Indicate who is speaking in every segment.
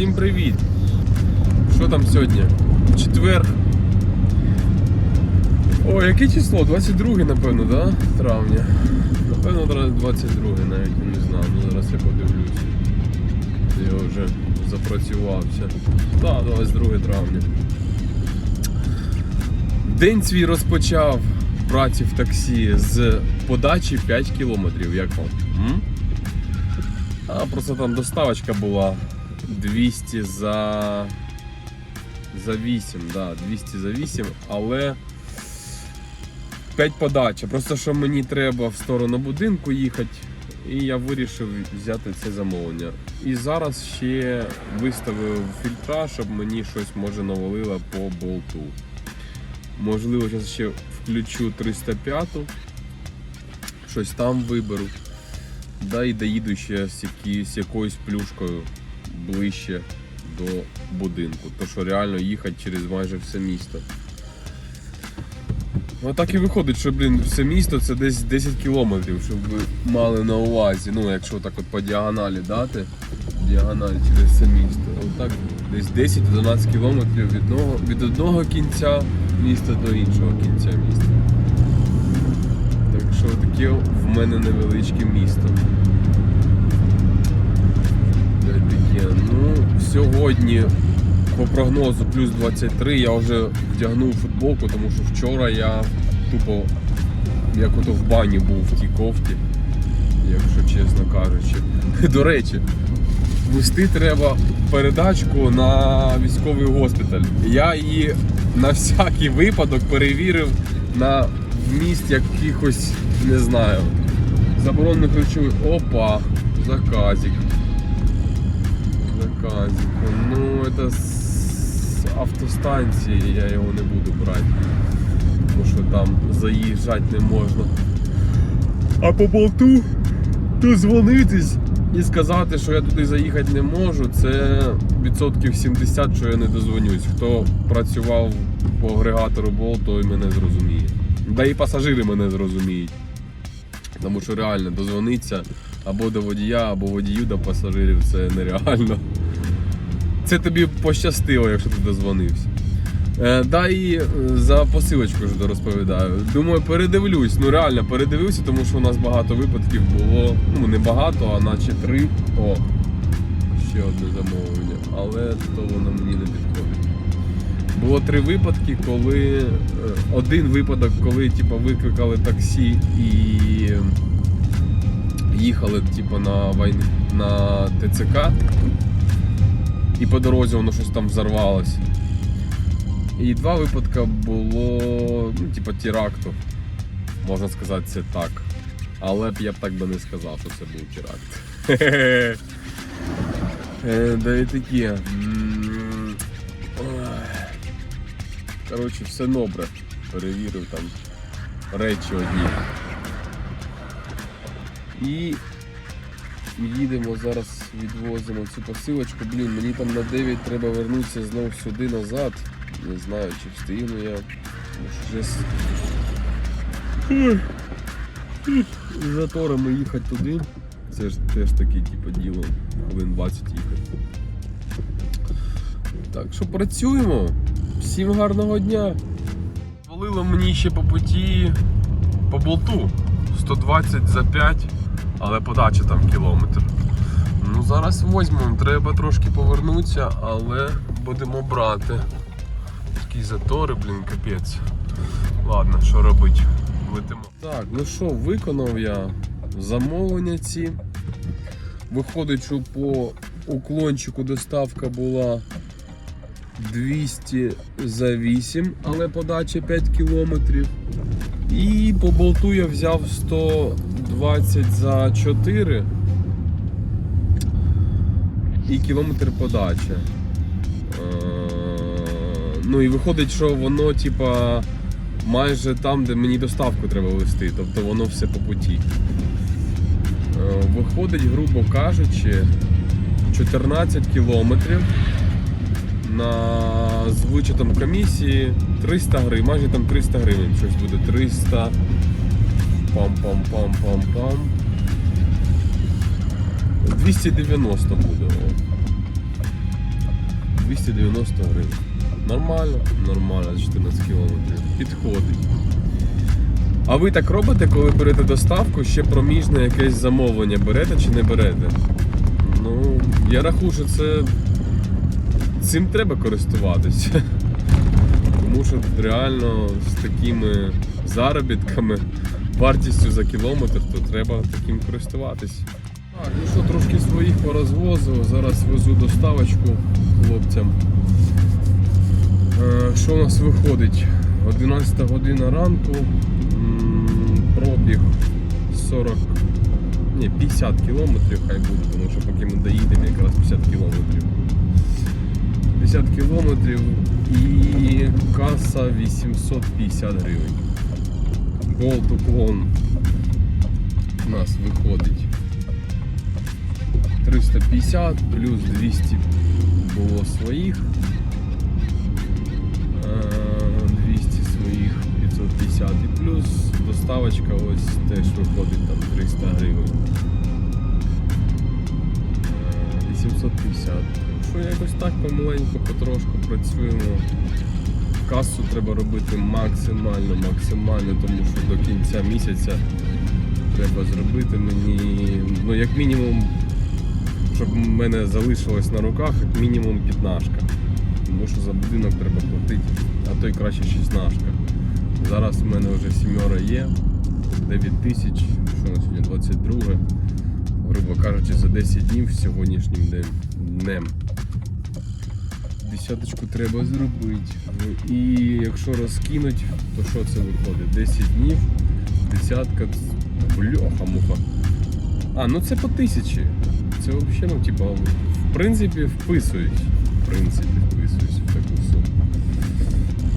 Speaker 1: Всім привіт! Що там сьогодні? Четвер. О, яке число? 22 напевно, да? Травня. Напевно, 22 навіть не знаю. Ну зараз я подивлюсь. Я вже запрацювався. Так, 22 травня. День свій розпочав праці в таксі з подачі 5 кілометрів. Як вам? М? А просто там доставочка була 200 за. За 8, да, 200 за 8, але 5 подача. Просто що мені треба в сторону будинку їхати, і я вирішив взяти це замовлення. І зараз ще виставив фільтра, щоб мені щось може навалило по болту. Можливо, зараз ще включу 305, щось там виберу. Да і доїду ще з якоюсь плюшкою ближче до будинку. То що реально їхати через майже все місто. Ну так і виходить, що блін, все місто це десь 10 кілометрів, щоб ви мали на увазі. Ну, якщо так от по діагоналі дати, діагональ через все місто. Отак десь 10-11 кілометрів від одного, від одного кінця міста до іншого кінця міста. Так що таке в мене невеличке місто. Сьогодні по прогнозу плюс 23 я вже вдягнув футболку, тому що вчора я тупо як ото в бані був в тій кофті, якщо чесно кажучи. До речі, вести треба передачку на військовий госпіталь. Я її на всякий випадок перевірив на вміст якихось, не знаю, заборонених речовин. Опа, заказик. Заказик. Ну, это с автостанції, я його не буду брати. Тому що там заїжджати не можна. А по болту дозвонитись і сказати, що я туди заїхати не можу, це відсотків 70, що я не дозвонюсь. Хто працював по агрегатору болт, той мене зрозуміє. Да і пасажири мене зрозуміють. Тому що реально дозвониться або до водія, або водію до пасажирів це нереально. Це тобі пощастило, якщо ти дозвонився. Е, да і е, за посилочку ж розповідаю. Думаю, передивлюсь. Ну реально передивився, тому що у нас багато випадків було. Ну не багато, а наче три. О, ще одне замовлення. Але то воно мені не підходить. Було три випадки, коли е, один випадок, коли типу, викликали таксі і їхали типу, на війни на ТЦК, і по дорозі воно щось там взорвалось. І два випадки було, ну, типу, теракту. Можна сказати, це так. Але б я б так би не сказав, що це був теракт. Е, Да і такі. Коротше, все добре. Перевірив там речі одні. І їдемо зараз, відвозимо цю посилочку. Блін, мені там на 9 треба вернутися знову сюди назад. Не знаю, чи встигну я. Вже з заторами їхати туди. Це ж теж таке типу, діло. Хвилин 20 їхати. Так що працюємо. Всім гарного дня. Валило мені ще по путі по болту 120 за 5, але подача там кілометр. Ну зараз возьмемо, треба трошки повернутися, але будемо брати. Такі затори, блін, капець. Ладно, що робити? Летимо. Так, ну що, виконав я замовлення ці. Виходить, що по уклончику доставка була 200 за 8, але подача 5 кілометрів. І по болту я взяв 120 за 4 і кілометр подача. Е, Ну і виходить, що воно, типа, майже там, де мені доставку треба вести, тобто воно все по путі. Е, Виходить, грубо кажучи, 14 кілометрів на з вичетом комісії 300 гривень, майже там 300 гривень щось буде 300 пам-пам-пам-пам-пам 290 буде. 290 гривень. Нормально, нормально, 14 кілометрів. Підходить. А ви так робите, коли берете доставку, ще проміжне якесь замовлення берете чи не берете? Ну, я рахую, що це цим треба користуватися. Тому що реально з такими заробітками, вартістю за кілометр, то треба таким користуватись. Так, ну що, трошки своїх порозвозив. Зараз везу доставочку хлопцям. Е, Що у нас виходить? 11 година ранку, пробіг 40, ні, 50 кілометрів хай буде, тому що поки ми доїдемо якраз 50 кілометрів. 50 кілометрів і каса 850 гривень. Болт уклон у нас виходить 350 плюс 200 було своїх. Е, 200 своїх 550 і плюс доставочка ось теж виходить там 300 гривень. Е, 850. Так що якось так помаленьку, потрошку працюємо. Касу треба робити максимально, максимально, тому що до кінця місяця треба зробити мені, ну як мінімум, щоб в мене залишилось на руках, як мінімум п'ятнашка. Тому що за будинок треба платити, а то й краще шістнашка. Зараз в мене вже сімьора є, 9 тисяч, що на сьогодні 22, грубо кажучи, за 10 днів сьогоднішнім днем-. Десяточку треба зробити. Ну, І якщо розкинуть, то що це виходить? 10 днів, десятка, бляха-муха. А, ну це по тисячі. Це взагалі, ну, типа, в принципі, вписують. В принципі, вписують в таку суму.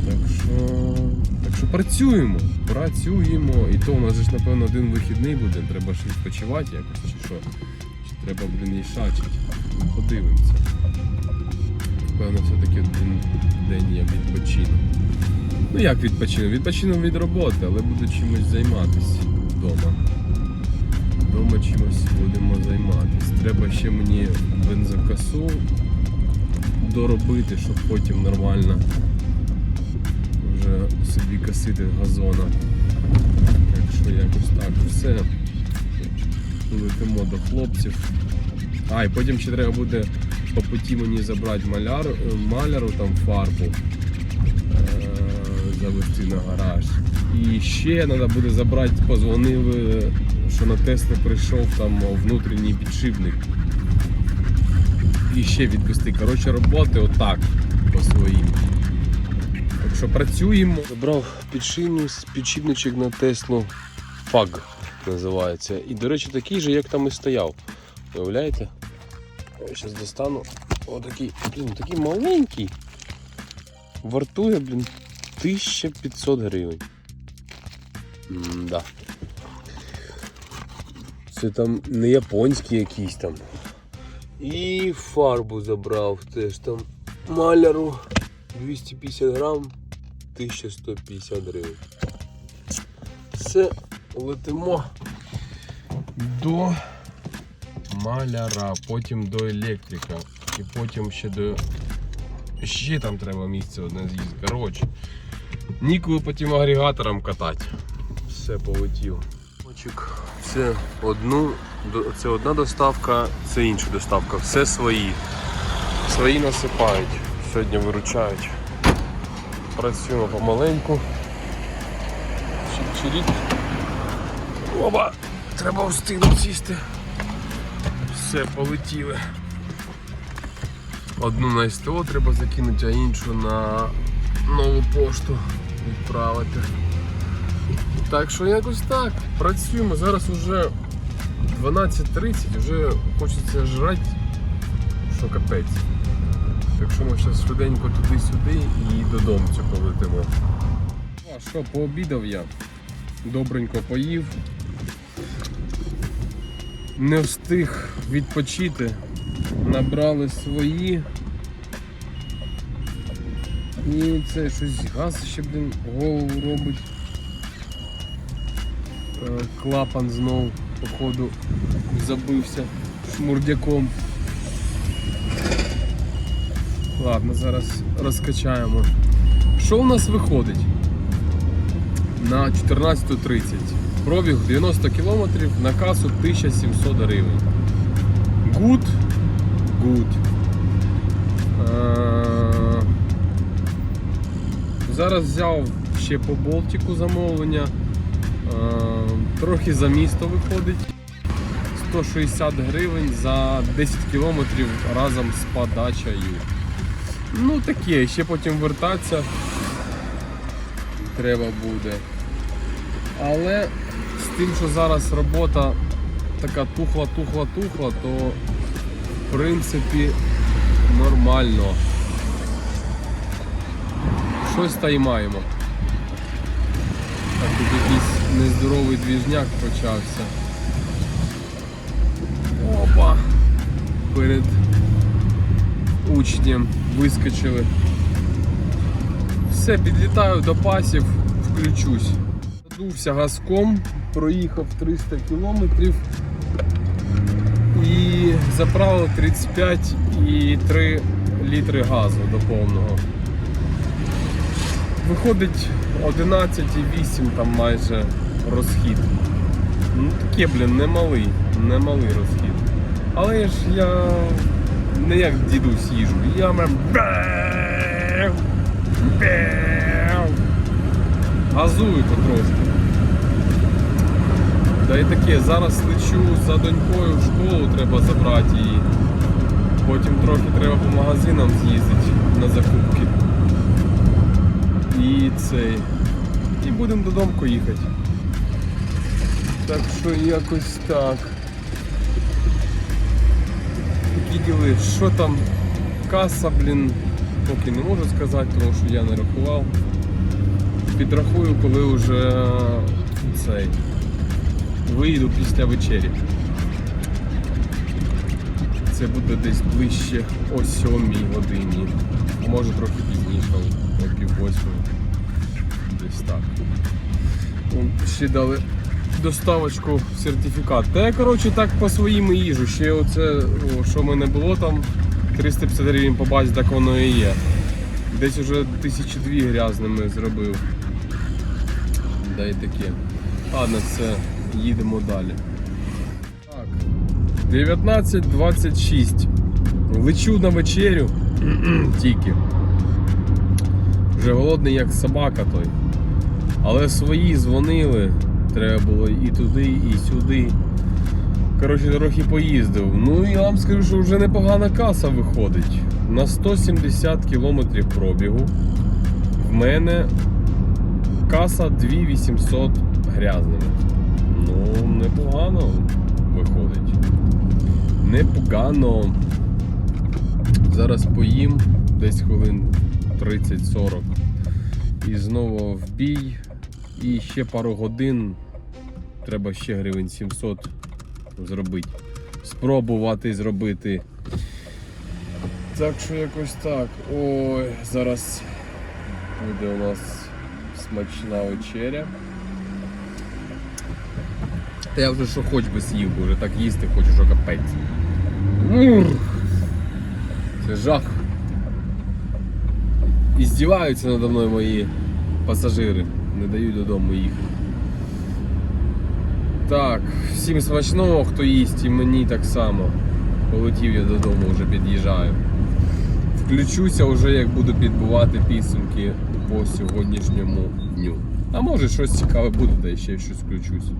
Speaker 1: Так що. Так що працюємо. Працюємо. І то у нас ж, напевно, один вихідний буде. Треба ж відпочивати якось, чи що. Чи треба, блін, і шачити. Подивимося. Певно, все-таки один день я відпочину. Ну як відпочину? Відпочину від роботи, але буду чимось займатися вдома. Вдома чимось будемо займатися. Треба ще мені бензокосу доробити, щоб потім нормально вже собі косити газона. Так що якось так все. Летимо до хлопців. А, і потім ще треба буде по путі мені забрати маляр, маляру там фарбу, е, завести на гараж. І ще треба буде забрати, позвонили, що на Тесли прийшов там внутрішній підшипник. І ще відвести. Коротше, роботи отак по своїм. Так що працюємо. Забрав підшипничок на Теслу FAG називається. І, до речі, такий же, як там і стояв. Уявляєте? Зараз достану. Отакий, блін, такий маленький. Вартує, блін, 1500 гривень. М-да. Це там не японський якийсь там. І фарбу забрав теж там маляру 250 грам, 1150 гривень. Все, летимо до маляра, потім до електрика, і потім ще до. Ще там треба місце одне з'їздити. Коротше, ніколи потім агрегатором катати. Все полетів. Очік. Це одну, це одна доставка, це інша доставка. Все свої. Свої насипають. Сьогодні виручають. Працюємо помаленьку. Чик-чирік. Оба! Треба встигнути сісти. Все, полетіли. Одну на СТО треба закинути, а іншу на нову пошту відправити. Так що якось так. Працюємо. Зараз вже 12.30, вже хочеться жрати, що капець. Так що ми зараз швиденько туди-сюди і додому цього полетимо. А що, пообідав я, добренько поїв. Не встиг відпочити. Набрали свої. І це щось газ ще, блін, голову робить. Е, Клапан знов, походу, забився шмурдяком. Ладно, зараз розкачаємо. Що у нас виходить? На 14.30. Пробіг 90 км, на касу 1700 гривень. Good. Good. Е, Зараз взяв ще по Болтику замовлення. Трохи за місто виходить. 160 гривень за 10 кілометрів разом з подачею. Ну таке, ще потім вертатися треба буде. Але з тим, що зараз робота така тухла, тухла, тухла, то в принципі нормально. Щось та й маємо. Так, тут якийсь нездоровий двіжняк почався. Опа! Перед учнем вискочили. Все, підлітаю до пасів, включусь. Задувся газком, проїхав 300 кілометрів і заправив 35,3 літри газу до повного. Виходить 11,8 там майже розхід. Ну таке, блін, немалий, немалий розхід. Але ж я не як дідусь їжу. Я бев. газую потрошки. Та й таке, зараз лечу за донькою в школу, треба забрати її. Потім трохи треба по магазинам з'їздити на закупки. І цей. І будемо додому їхати. Так що якось так. Такі діли. Що там? Каса, блін, поки не можу сказати, тому що я не рахував. Підрахую, коли вже цей вийду після вечері. Це буде десь ближче о 7 годині. Може трохи пізніше, пів восьмої. Десь так. Ще дали доставочку сертифікат. Та я коротше так по своїм їжу. Ще оце, що в мене було там, 350 гривень по базі, так воно і є. Десь уже тисячі дві грязними зробив. Да і таке. Ладно, все, їдемо далі. Так. 19.26. Лечу на вечерю. Тільки. Вже голодний як собака той. Але свої дзвонили. Треба було і туди, і сюди. Коротше, трохи поїздив. Ну і вам скажу, що вже непогана каса виходить. На 170 кілометрів пробігу. В мене каса 2800 грязними. Ну, непогано виходить. Непогано. Зараз поїм десь хвилин 30-40. І знову в бій. І ще пару годин. Треба ще гривень 700 зробити. Спробувати зробити. Так що якось так. Ой, зараз буде у нас смачна вечеря. Та я вже що хоч би з'їв, бо вже так їсти хочу, що капець. Це жах. І здіваються надо мною мої пасажири. Не дають додому їхати. Так, всім смачного, хто їсть, і мені так само. Полетів я додому, вже під'їжджаю. Включуся вже, як буду підбивати підсумки по сьогоднішньому дню. А може щось цікаве буде, та ще щось включусь.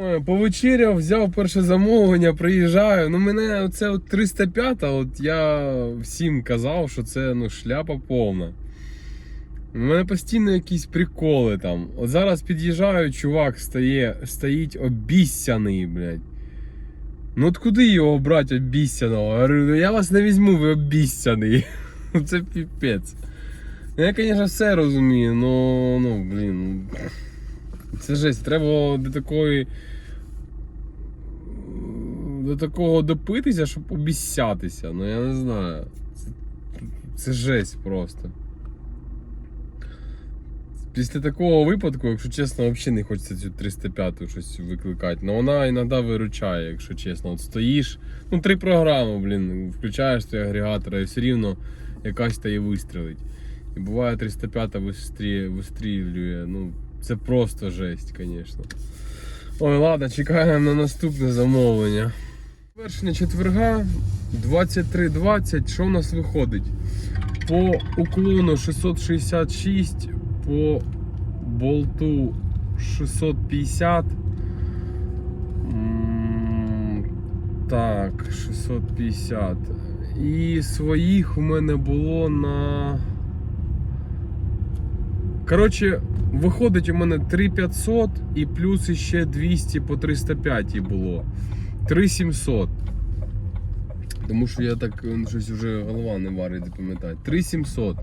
Speaker 1: Ой, Повечеряв, взяв перше замовлення, приїжджаю. Ну мене оце от 305, от я всім казав, що це ну, шляпа повна. У мене постійно якісь приколи там. От зараз під'їжджаю, чувак стає, стоїть обіссяний, блядь. Ну от куди його брати обіссяного? Я говорю, ну я вас не візьму, ви обіссяний. Це піпець. Ну, Я, звісно, все розумію, ну, ну, блін. Це жесть, треба до такої. До такого допитися, щоб обіссятися. Ну я не знаю. Це, жесть просто. Після такого випадку, якщо чесно, взагалі не хочеться цю 305 щось викликати. Ну вона іноді виручає, якщо чесно. От стоїш, ну три програми, блін, включаєш той агрегатор і все рівно якась та і вистрілить. І буває 305 вистрі... вистрілює. Ну, це просто жесть, звісно. Ой, ладно, чекаємо на наступне замовлення. Вершення четверга 23.20. Що в нас виходить? По уклону 666, по болту 650. Так, 650. І своїх у мене було на. Коротше, виходить у мене 3500 і плюс ще 200 по 305 було. 3700. Тому що я так щось вже голова не варить запам'ятати. 3700.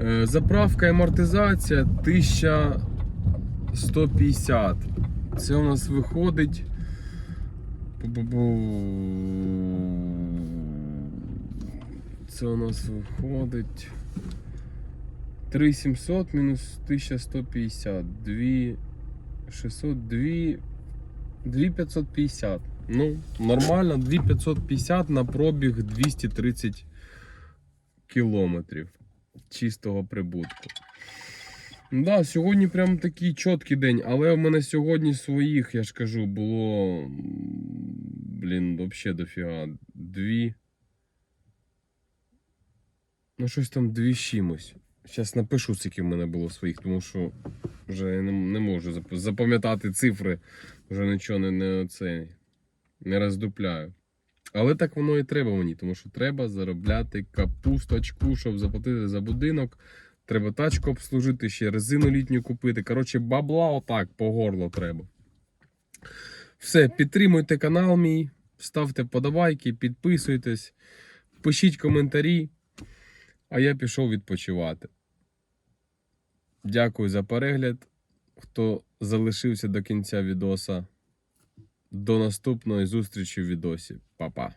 Speaker 1: Е, Заправка і амортизація 1150. Це у нас виходить. Це у нас виходить. 3700 мінус 1150. 2600, 2, 2550. Ну, нормально, 2550 на пробіг 230 кілометрів чистого прибутку. Да, сьогодні прям такий чіткий день, але в мене сьогодні своїх, я ж кажу, було. Блін, взагалі дофіга. Дві. Ну, щось там дві чимось. Зараз напишу, скільки в мене було своїх, тому що вже не, не можу запам'ятати цифри, вже нічого не, не, це, не роздупляю. Але так воно і треба мені, тому що треба заробляти капусточку, щоб заплатити за будинок. Треба тачку обслужити, ще резину літню купити. Коротше, бабла отак по горло треба. Все, підтримуйте канал мій, ставте подобайки, підписуйтесь, пишіть коментарі. А я пішов відпочивати. Дякую за перегляд. Хто залишився до кінця відоса. До наступної зустрічі в відосі. Па-па.